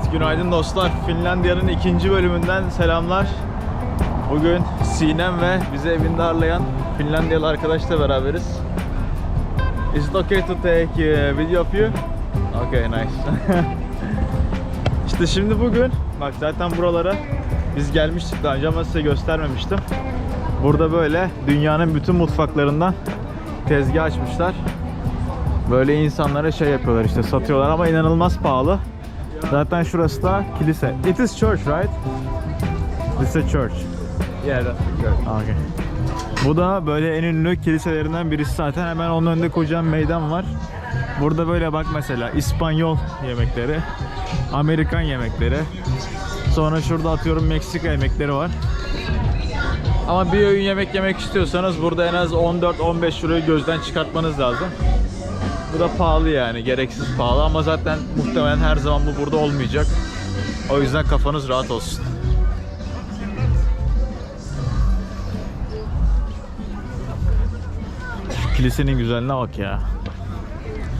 Evet, günaydın dostlar. Finlandiya'nın ikinci bölümünden selamlar. Bugün Sinem ve bizi evinde ağırlayan Finlandiyalı arkadaşla beraberiz. Is it okay to take a video of you? Okay, nice. işte şimdi bugün, bak zaten buralara biz gelmiştik daha önce ama size göstermemiştim. Burada böyle dünyanın bütün mutfaklarından tezgah açmışlar. Böyle insanlara şey yapıyorlar işte satıyorlar ama inanılmaz pahalı. Zaten şurası da kilise. It is church, right? It's a church. Yeah, that's for sure. Okay. Bu da böyle en ünlü kiliselerinden birisi zaten. Hemen onun önünde kocaman meydan var. Burada böyle bak mesela İspanyol yemekleri, Amerikan yemekleri. Sonra şurada atıyorum Meksika yemekleri var. Ama bir öğün yemek yemek istiyorsanız burada en az 14-15 euroyu gözden çıkartmanız lazım. Bu da pahalı yani, gereksiz pahalı ama zaten muhtemelen her zaman bu burada olmayacak. O yüzden kafanız rahat olsun. Kilisenin güzelliğine bak ya.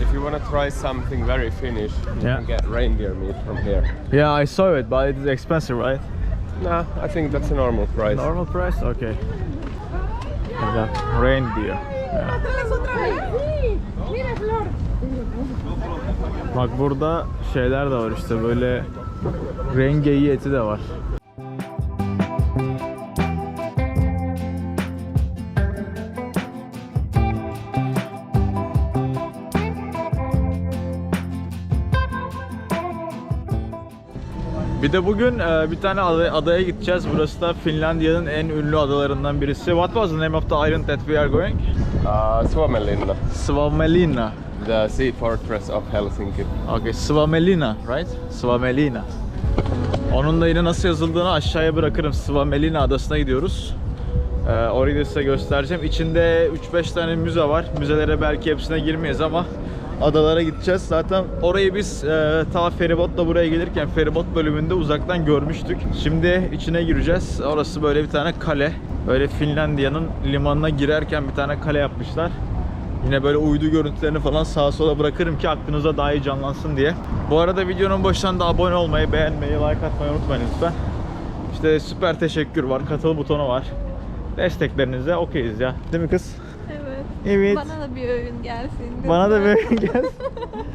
If you want to try something very Finnish, you Yeah. can get reindeer meat from here. Yeah, I saw it, but it is expensive, right? Nah, I think that's a normal price. Normal price? Okay. Got reindeer. Bak burada şeyler de var işte böyle rengeyi eti de var. Bir de bugün e, bir tane ada- adaya gideceğiz. Burası da Finlandiya'nın en ünlü adalarından birisi. What was the name of the island that we are going? Uh, Suomenlinna, Svamelina. the sea fortress of Helsinki. Okay, Svamelina, right? Svamelina. Onun da yine nasıl yazıldığını aşağıya bırakırım. Svamelina adasına gidiyoruz. Ee, orayı da size göstereceğim. İçinde 3-5 tane müze var. Müzelere belki hepsine girmeyiz ama adalara gideceğiz. Zaten orayı biz e, ta feribotla buraya gelirken feribot bölümünde uzaktan görmüştük. Şimdi içine gireceğiz. Orası böyle bir tane kale. Böyle Finlandiya'nın limanına girerken bir tane kale yapmışlar. Yine böyle uydu görüntülerini falan sağa sola bırakırım ki aklınıza daha iyi canlansın diye. Bu arada videonun başından da abone olmayı, beğenmeyi, like atmayı unutmayın lütfen. İşte süper teşekkür var, katıl butonu var. Desteklerinize okeyiz ya. Değil mi kız? Evet. Evet. Bana da bir öğün gelsin. Bana da bir öğün gelsin.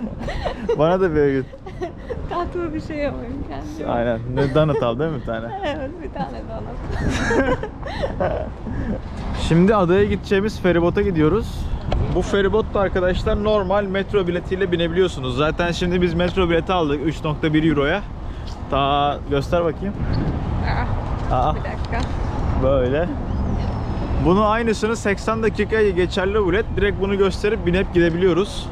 Bana da bir öğün. Tatlı bir şey yapayım kendime. Aynen. Ne donut al değil mi bir tane? Evet bir tane donat. Şimdi adaya gideceğimiz feribota gidiyoruz. Bu feribot da arkadaşlar normal metro biletiyle binebiliyorsunuz. Zaten şimdi biz metro bileti aldık 3.1 euroya. Ta göster bakayım. Ah, Aa, bir dakika. böyle. Bunu aynısını 80 dakikaya geçerli bilet. Direkt bunu gösterip binip gidebiliyoruz.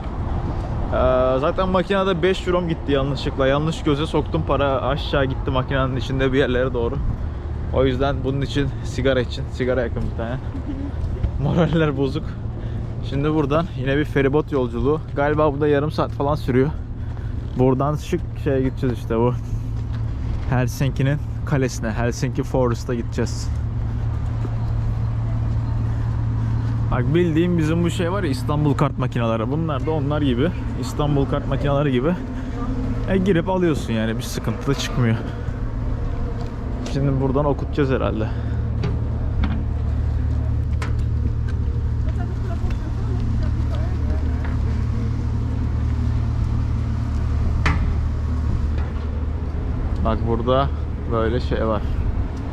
Ee, zaten makinede 5 euro gitti yanlışlıkla. Yanlış göze soktum para aşağı gitti makinenin içinde bir yerlere doğru. O yüzden bunun için sigara için sigara yakın bir tane. Moraller bozuk. Şimdi buradan yine bir feribot yolculuğu. Galiba bu da yarım saat falan sürüyor. Buradan şık şeye gideceğiz işte bu. Helsinki'nin kalesine, Helsinki Forest'a gideceğiz. Bak bildiğim bizim bu şey var ya İstanbul kart makineleri. Bunlar da onlar gibi. İstanbul kart makineleri gibi. E girip alıyorsun yani bir sıkıntı da çıkmıyor. Şimdi buradan okutacağız herhalde. Bak burada böyle şey var.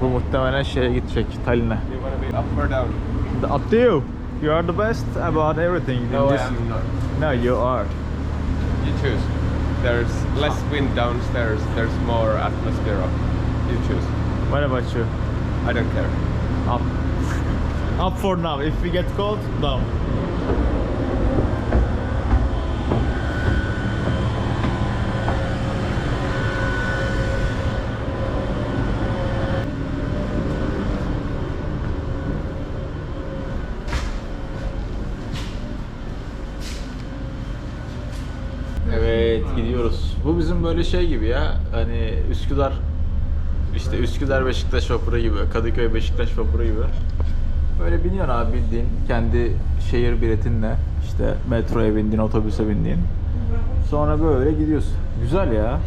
Bu muhtemelen şeye gidecek Tallinn'e. Up or down? Up to you. You are the best about everything. in No, I am not. No, you are. You choose. There's less ah. wind downstairs. There's more atmosphere up. You choose. What about you? I don't care. Up. Up for now. If we get cold, down. Böyle şey gibi ya. Hani Üsküdar işte Üsküdar Beşiktaş vapuru gibi, Kadıköy Beşiktaş vapuru gibi. Böyle biniyorsun abi bildiğin kendi şehir biletinle işte metroya bindiğin, otobüse bindiğin. Sonra böyle gidiyorsun. Güzel ya.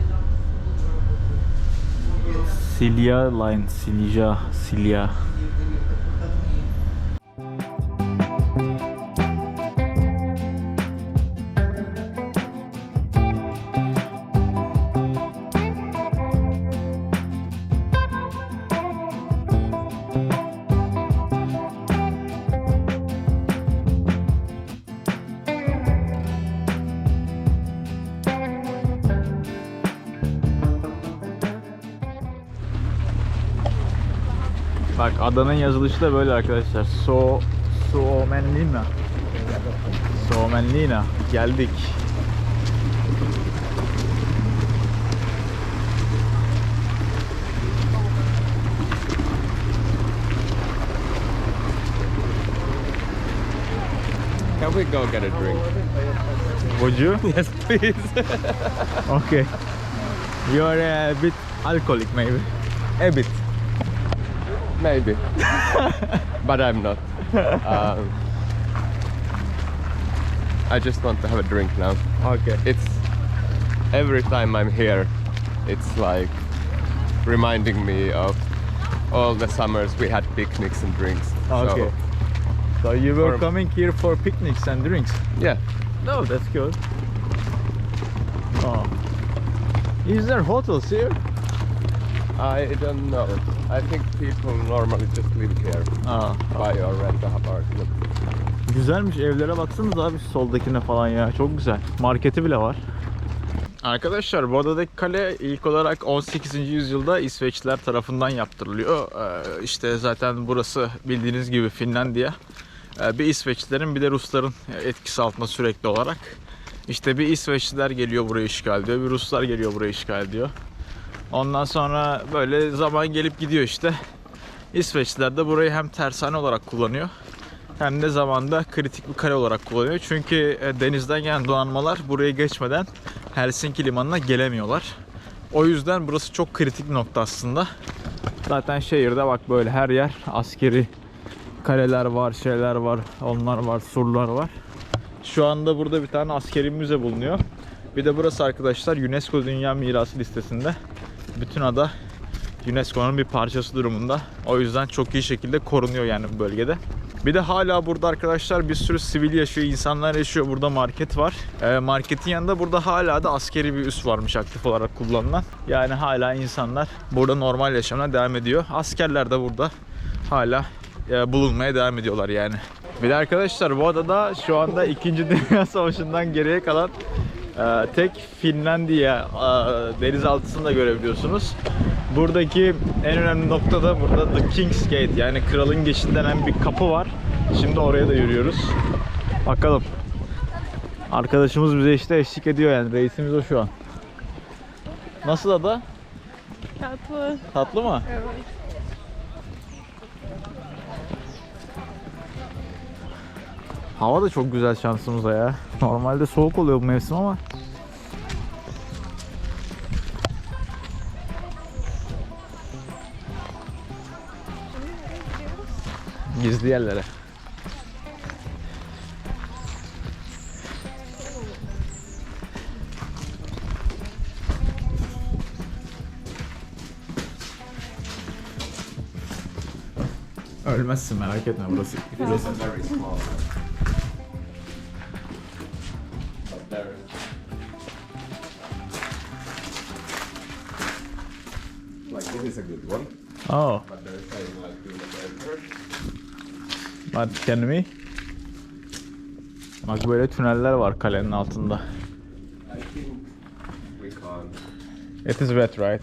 Silya Line, Silja, Silya. Adanın yazılışı da böyle arkadaşlar. So Suomenlinna. Suomenlinna. Geldik. Can we go get a drink? Would you? Yes, please. Okay. You are a bit alcoholic maybe. A bit. Maybe. but I'm not. Um, I just want to have a drink now. Okay. It's every time I'm here, it's like reminding me of all the summers we had picnics and drinks. Okay. So you were For- coming here for picnics and drinks. Yeah. No, that's good. Oh. Is there hotels here? I don't know. I think people normally just live here, Aa, buy or rent a apartment. Güzelmiş evlere baksanız abi soldakine falan ya çok güzel. Marketi bile var. Arkadaşlar bu adadaki kale ilk olarak 18. yüzyılda İsveçliler tarafından yaptırılıyor. Ee, işte zaten burası bildiğiniz gibi Finlandiya. Ee, bir İsveçlilerin bir de Rusların etkisi altında sürekli olarak. İşte bir İsveçliler geliyor burayı işgal ediyor, bir Ruslar geliyor burayı işgal ediyor. Ondan sonra böyle zaman gelip gidiyor işte. İsveçliler de burayı hem tersane olarak kullanıyor hem de zamanda kritik bir kale olarak kullanıyor. Çünkü e, denizden gelen donanmalar buraya geçmeden Helsinki limanına gelemiyorlar. O yüzden burası çok kritik bir nokta aslında. Zaten şehirde bak böyle her yer askeri kaleler var, şeyler var, onlar var, surlar var. Şu anda burada bir tane askeri müze bulunuyor. Bir de burası arkadaşlar UNESCO Dünya Mirası listesinde. Bütün ada UNESCO'nun bir parçası durumunda. O yüzden çok iyi şekilde korunuyor yani bu bölgede. Bir de hala burada arkadaşlar bir sürü sivil yaşıyor, insanlar yaşıyor. Burada market var. Ee, marketin yanında burada hala da askeri bir üs varmış aktif olarak kullanılan. Yani hala insanlar burada normal yaşamına devam ediyor. Askerler de burada hala e, bulunmaya devam ediyorlar yani. Bir de arkadaşlar bu adada şu anda 2. Dünya Savaşı'ndan geriye kalan e, tek Finlandiya e, denizaltısını da görebiliyorsunuz. Buradaki en önemli nokta da burada The King's Gate yani kralın geçidi denen bir kapı var. Şimdi oraya da yürüyoruz. Bakalım. Arkadaşımız bize işte eşlik ediyor yani reisimiz o şu an. Nasıl ada? Tatlı. Tatlı mı? Evet. Hava da çok güzel şansımıza ya. Normalde soğuk oluyor bu mevsim ama. Gizli yerlere. Ölmezsin merak etme burası. burası. İs a good one, Oh, but they're saying like do we? Bak böyle tüneller var kalenin altında. It is wet, right?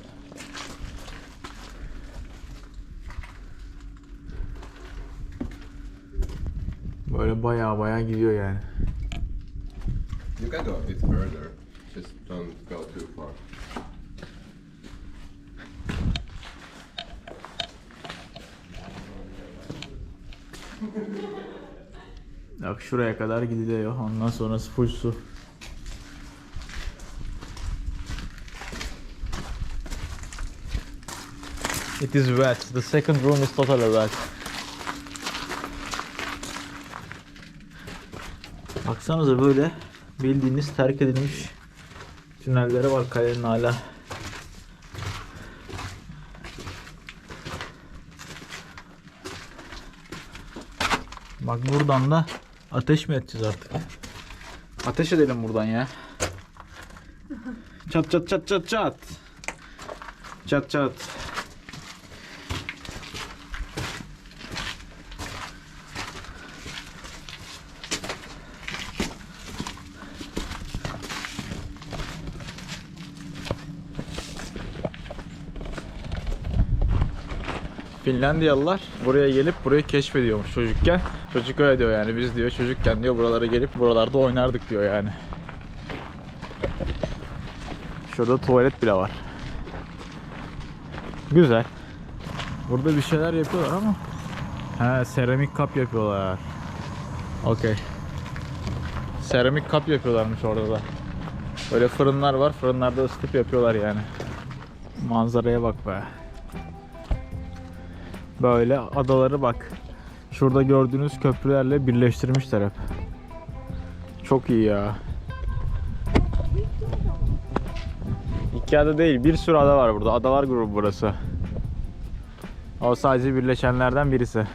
Böyle baya baya gidiyor yani. You can go a bit further. Just don't go too far. Bak şuraya kadar gidiliyor. Ondan sonrası full su. It is wet. The second room is totally wet. Baksanıza böyle bildiğiniz terk edilmiş tünelleri var kalenin hala. Bak buradan da ateş mi edeceğiz artık? Ateş edelim buradan ya. Çat çat çat çat çat. Çat çat. Finlandiyalılar buraya gelip burayı keşfediyormuş çocukken. Çocuk öyle diyor yani biz diyor çocukken diyor buralara gelip buralarda oynardık diyor yani. Şurada tuvalet bile var. Güzel. Burada bir şeyler yapıyorlar ama. He seramik kap yapıyorlar. Okey. Seramik kap yapıyorlarmış orada da. Böyle fırınlar var. Fırınlarda ısıtıp yapıyorlar yani. Manzaraya bak be. Böyle adaları bak. Şurada gördüğünüz köprülerle birleştirmişler hep. Çok iyi ya. İki ada değil, bir sürü ada var burada. Adalar grubu burası. O sadece birleşenlerden birisi.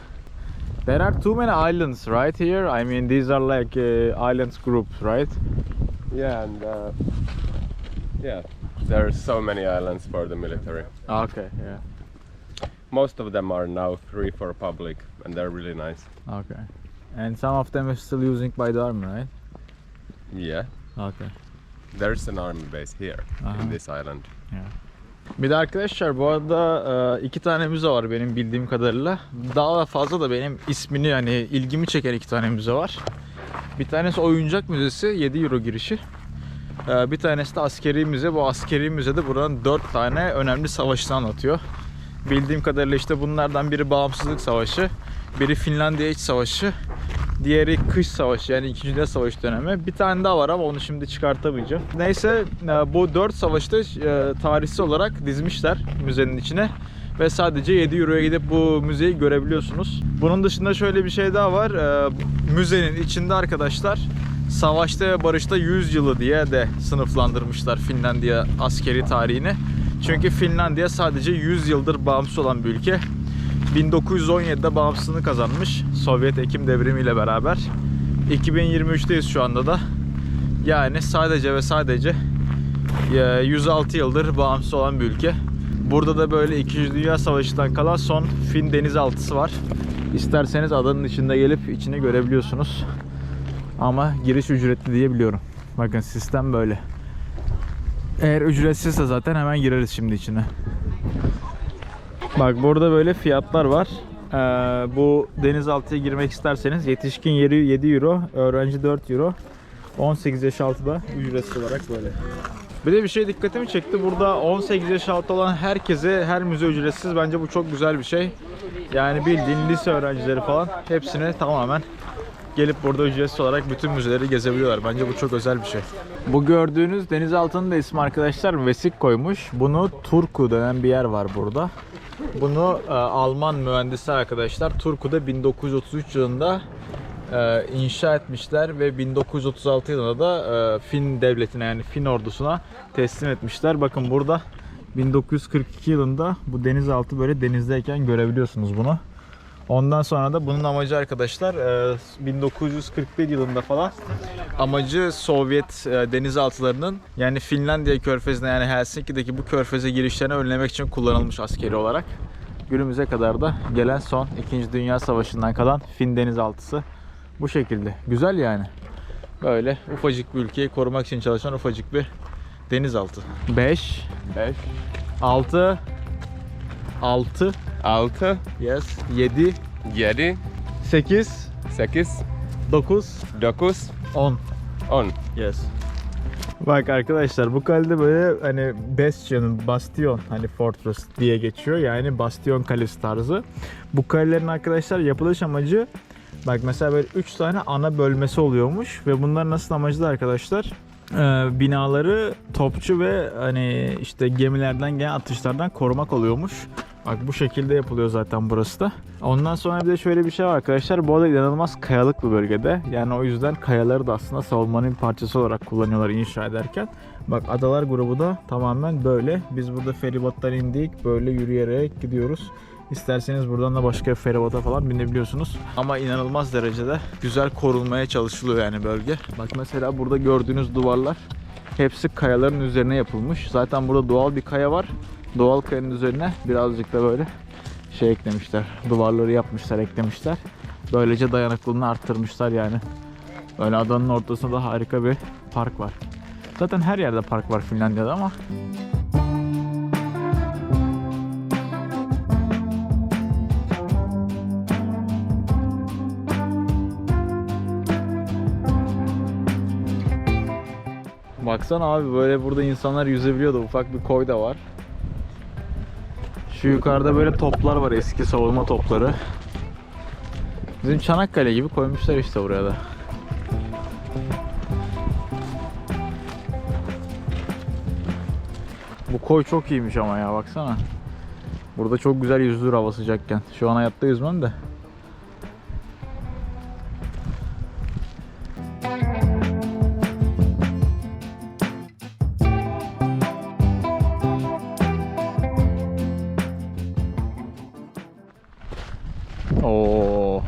There are too many islands right here. I mean these are like uh, islands groups, right? Yeah, and uh, yeah, there are so many islands for the military. Okay, yeah. Most of them are now free for public, and they're really nice. Okay. And some of them are still using by the army, right? Yeah, Okay. there's an army base here Uh-huh. in this island. Bir de arkadaşlar bu arada e, iki tane müze var benim bildiğim kadarıyla. Daha da fazla da benim ismini yani ilgimi çeken iki tane müze var. Bir tanesi oyuncak müzesi 7 euro girişi. E, Bir tanesi de askeri müze. Bu askeri müzede buranın 4 tane önemli savaşını anlatıyor. Bildiğim kadarıyla işte bunlardan biri Bağımsızlık Savaşı, biri Finlandiya İç Savaşı, diğeri Kış Savaşı yani 2. Dünya Savaşı dönemi. Bir tane daha var ama onu şimdi çıkartamayacağım. Neyse e, bu 4 savaşta e, tarihsel olarak dizmişler müzenin içine ve sadece 7 euroya gidip bu müzeyi görebiliyorsunuz. Bunun dışında şöyle bir şey daha var. E, Müzenin içinde arkadaşlar Savaşta ve Barışta 100 yılı diye de sınıflandırmışlar Finlandiya askeri tarihini. Çünkü Finlandiya sadece 100 yıldır bağımsız olan bir ülke. 1917'de bağımsızlığını kazanmış Sovyet Ekim devrimi ile beraber. 2023'teyiz şu anda da. Yani sadece ve sadece e, 106 yıldır bağımsız olan bir ülke. Burada da böyle 2. Dünya Savaşı'ndan kalan son Fin denizaltısı var. İsterseniz adanın içinde gelip içini görebiliyorsunuz. Ama giriş ücretli diye biliyorum. Bakın sistem böyle. Eğer ücretsizse zaten hemen gireriz şimdi içine. Bak burada böyle fiyatlar var. Ee, bu denizaltıya girmek isterseniz yetişkin yeri 7 euro, öğrenci 4 euro. 18 yaş altı da ücretsiz olarak böyle. Bir de bir şey dikkatimi çekti. Burada 18 yaş altı olan herkese her müze ücretsiz. Bence bu çok güzel bir şey. Yani bildiğin lise öğrencileri falan hepsine tamamen gelip burada ücretsiz olarak bütün müzeleri gezebiliyorlar. Bence bu çok özel bir şey. Bu gördüğünüz denizaltının da ismi arkadaşlar Vesik koymuş. Bunu Turku denen bir yer var burada. Bunu e, Alman mühendisi arkadaşlar Turku'da 1933 yılında e, inşa etmişler ve 1936 yılında da e, Fin devletine yani Fin ordusuna teslim etmişler. Bakın burada 1942 yılında bu denizaltı böyle denizdeyken görebiliyorsunuz bunu. Ondan sonra da bunun amacı arkadaşlar e, 1941 yılında falan amacı Sovyet e, denizaltılarının yani Finlandiya körfezine yani Helsinki'deki bu körfeze girişlerini önlemek için kullanılmış askeri olarak. Günümüze kadar da gelen son 2. Dünya Savaşı'ndan kalan Fin denizaltısı bu şekilde. Güzel yani. Böyle ufacık bir ülkeyi korumak için çalışan ufacık bir denizaltı. 5 5, 6 6 6, yes 7 7, 8 8, 9 9, 10 10. Yes. Bak arkadaşlar bu kalede böyle hani Bastion, Bastion hani Fortress diye geçiyor. Yani Bastion kalesi tarzı. Bu kalelerin arkadaşlar yapılış amacı bak mesela böyle 3 tane ana bölmesi oluyormuş ve bunların nasıl amacı da arkadaşlar e, binaları topçu ve hani işte gemilerden gelen atışlardan korumak oluyormuş. Bak bu şekilde yapılıyor zaten burası da. Ondan sonra bir de şöyle bir şey var arkadaşlar. Bu arada inanılmaz kayalık bir bölgede. Yani o yüzden kayaları da aslında savunmanın bir parçası olarak kullanıyorlar inşa ederken. Bak adalar grubu da tamamen böyle. Biz burada feribottan indik. Böyle yürüyerek gidiyoruz. İsterseniz buradan da başka feribota falan binebiliyorsunuz. Ama inanılmaz derecede güzel korunmaya çalışılıyor yani bölge. Bak mesela burada gördüğünüz duvarlar hepsi kayaların üzerine yapılmış. Zaten burada doğal bir kaya var. Doğal kayanın üzerine birazcık da böyle şey eklemişler. Duvarları yapmışlar, eklemişler. Böylece dayanıklılığını arttırmışlar yani. Böyle adanın ortasında da harika bir park var. Zaten her yerde park var Finlandiya'da ama Baksana abi böyle burada insanlar yüzebiliyordu. Ufak bir koy da var. Şu yukarıda böyle toplar var eski savunma topları. Bizim Çanakkale gibi koymuşlar işte buraya da. Bu koy çok iyiymiş ama ya baksana. Burada çok güzel yüzülür hava sıcakken. Şu an hayatta yüzmem de. Oo.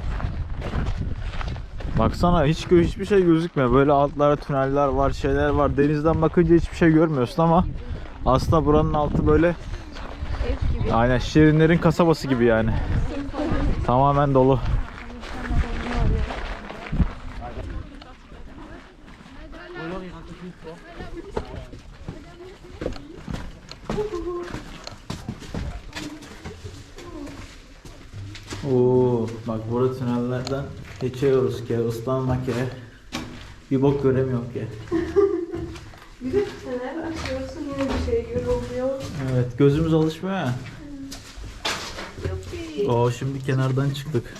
Baksana hiç hiçbir şey gözükmüyor. Böyle altlarda tüneller var, şeyler var. Denizden bakınca hiçbir şey görmüyorsun ama aslında buranın altı böyle aynen şirinlerin kasabası gibi yani. Tamamen dolu. Oo, bak burada tünellerden geçiyoruz ki ıslanmak ki. Bir bok göremiyorum ki. Bir de fener açıyorsun yine bir şey yoruluyor. Evet gözümüz alışmıyor ya. Oo şimdi kenardan çıktık.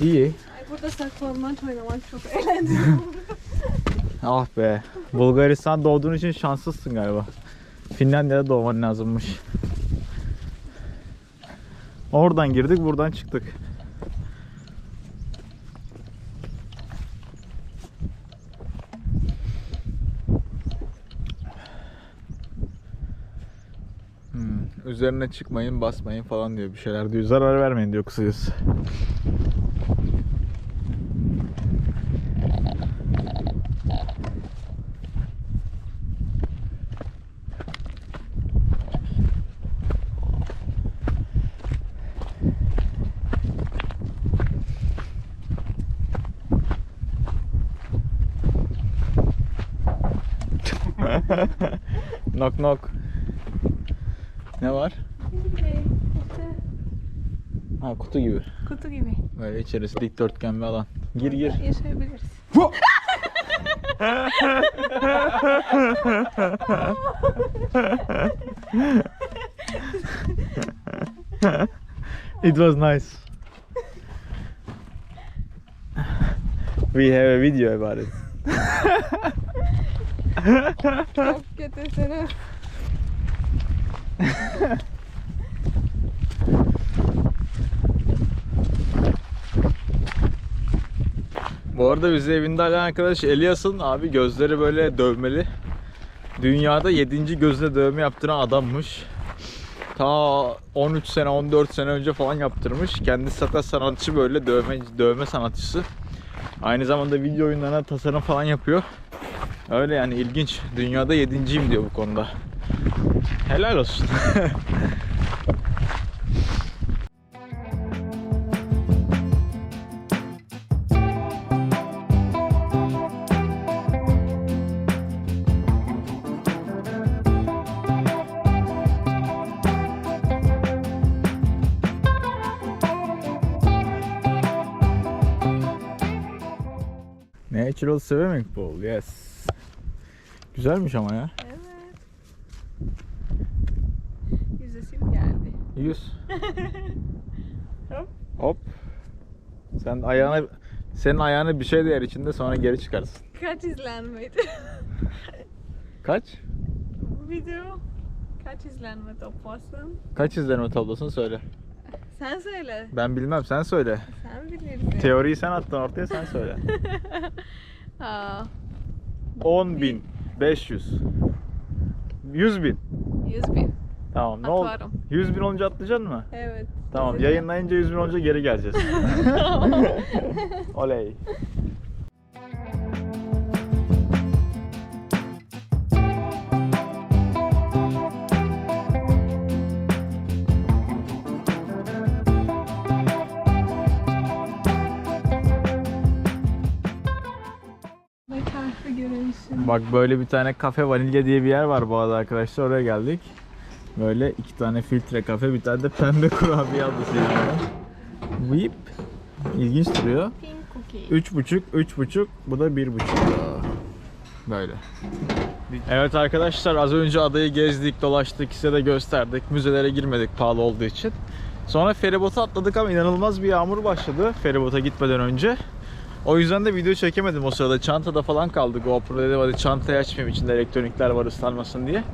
İyi. Ay burada saklambaç oynamak çok eğlenceli. Ah be. Bulgaristan doğduğun için şanslısın galiba. Finlandiya'da doğman lazımmış. Oradan girdik, buradan çıktık. Üzerine çıkmayın, basmayın falan diyor bir şeyler diyor. Zarar vermeyin diyor kısacası. knock knock. Ne var? Şey, Ha kutu gibi. kutu gibi. Böyle içerisi dikdörtgen bir alan. Gir gir. Yaşayabiliriz. It was nice. We have a video about it. Çok kötüsünüz. Bu arada bizi evinde arayan arkadaş Elias'ın abi gözleri böyle dövmeli. Dünyada 7. gözüne dövme yaptıran adammış. Ta 13 sene 14 sene önce falan yaptırmış. Kendisi zaten sanatçı böyle dövme dövme sanatçısı. Aynı zamanda video oyunlarına tasarım falan yapıyor. Öyle yani ilginç. Dünyada 7.yim diyor bu konuda. Helal olsun. Natural swimming pool, yes. Güzelmiş ama ya. Evet. Yüzesim geldi. Yüz. Hop. Hop. Sen ayağına senin ayağına bir şey değer içinde sonra geri çıkarsın. Kaç izlenmeydi? Kaç? Bu video kaç izlenme toplasın? Kaç izlenme tablosun söyle. Sen söyle. Ben bilmem sen söyle. Sen bilirsin. Teoriyi sen attın ortaya sen söyle. Aa, 10 bin. 500. 100 bin. 100 bin. Tamam ne oldu? Atarım. 100 bin olunca atlayacaksın mı? Evet. Tamam yayınlayınca 100 bin olunca geri geleceğiz. Oley. Bak böyle bir tane kafe vanilya diye bir yer var bu arada arkadaşlar oraya geldik. Böyle iki tane filtre kafe bir tane de pembe kurabiye aldı yani. Whip. İlginç duruyor. Üç buçuk, üç buçuk. Bu da bir buçuk. Böyle. Evet arkadaşlar az önce adayı gezdik, dolaştık, size de gösterdik. Müzelere girmedik pahalı olduğu için. Sonra feribota atladık ama inanılmaz bir yağmur başladı feribota gitmeden önce. O yüzden de video çekemedim o sırada. Çantada falan kaldı. GoPro dedim hadi çantayı açmayayım içinde elektronikler var ıslanmasın diye.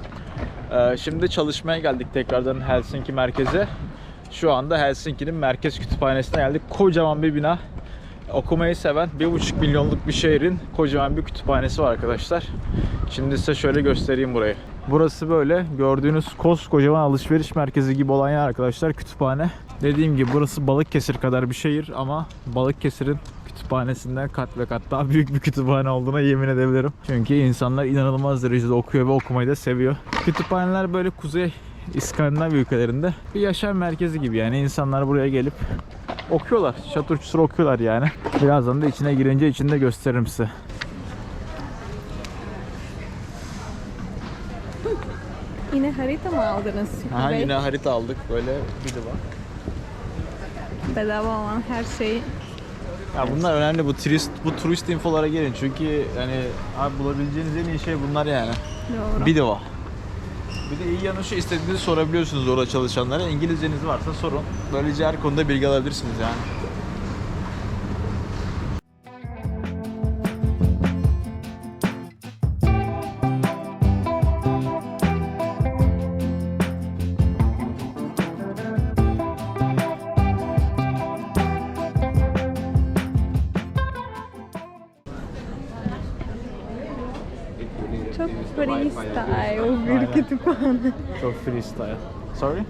Ee, şimdi çalışmaya geldik tekrardan Helsinki merkeze. Şu anda Helsinki'nin merkez kütüphanesine geldik. Kocaman bir bina. Okumayı seven 1,5 milyonluk bir şehrin kocaman bir kütüphanesi var arkadaşlar. Şimdi size şöyle göstereyim burayı. Burası böyle gördüğünüz koskocaman alışveriş merkezi gibi olan yer arkadaşlar kütüphane. Dediğim gibi burası Balıkesir kadar bir şehir ama Balıkesir'in kütüphanesinden kat ve kat daha büyük bir kütüphane olduğuna yemin edebilirim. Çünkü insanlar inanılmaz derecede okuyor ve okumayı da seviyor. Kütüphaneler böyle kuzey İskandinav ülkelerinde bir yaşam merkezi gibi yani insanlar buraya gelip okuyorlar. Çatır çutur okuyorlar yani. Birazdan da içine girince içinde gösteririm size. Yine harita mı aldınız? Bey? yine harita aldık böyle bir de var. Bedava olan her şey. Ya bunlar önemli bu turist bu turist infolara gelin çünkü hani abi bulabileceğiniz en iyi şey bunlar yani. Doğru. Bir de var. Bir de iyi yanı şu istediğinizi sorabiliyorsunuz orada çalışanlara. İngilizceniz varsa sorun. Böylece her konuda bilgi alabilirsiniz yani. Freestyle bir kütüphane. Çok freestyle. Sorry?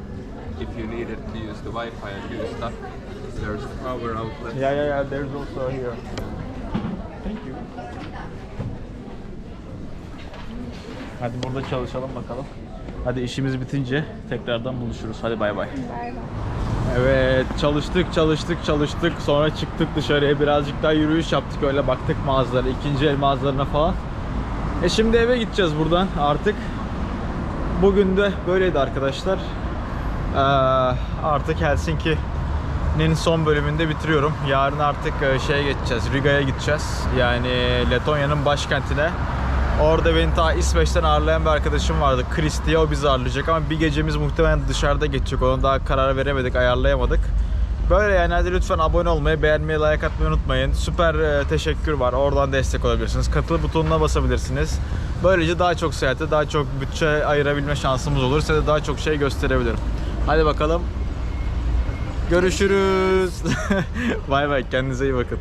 If you needed to use the Wi-Fi and do stuff, there's power outlet. Yeah, yeah, yeah. There's also here. Thank you. Hadi burada çalışalım bakalım. Hadi işimiz bitince tekrardan buluşuruz. Hadi bay bay. Bay bay. Evet çalıştık çalıştık çalıştık sonra çıktık dışarıya birazcık daha yürüyüş yaptık öyle baktık mağazalara ikinci el mağazalarına falan. E şimdi eve gideceğiz buradan artık. Bugün de böyleydi arkadaşlar. Ee, artık Helsinki'nin son bölümünde bitiriyorum. Yarın artık e, şeye geçeceğiz. Riga'ya gideceğiz. Yani Letonya'nın başkentine. Orada beni ta İsveç'ten ağırlayan bir arkadaşım vardı. Chris diye o bizi ağırlayacak ama bir gecemiz muhtemelen dışarıda geçecek. Onu daha karar veremedik, ayarlayamadık. Böyle yani hadi lütfen abone olmayı, beğenmeyi, like atmayı unutmayın. Süper e, teşekkür var. Oradan destek olabilirsiniz. Katıl butonuna basabilirsiniz. Böylece daha çok seyahate, daha çok bütçe ayırabilme şansımız olur. Size de daha çok şey gösterebilirim. Hadi bakalım. Görüşürüz. bay bay. Kendinize iyi bakın.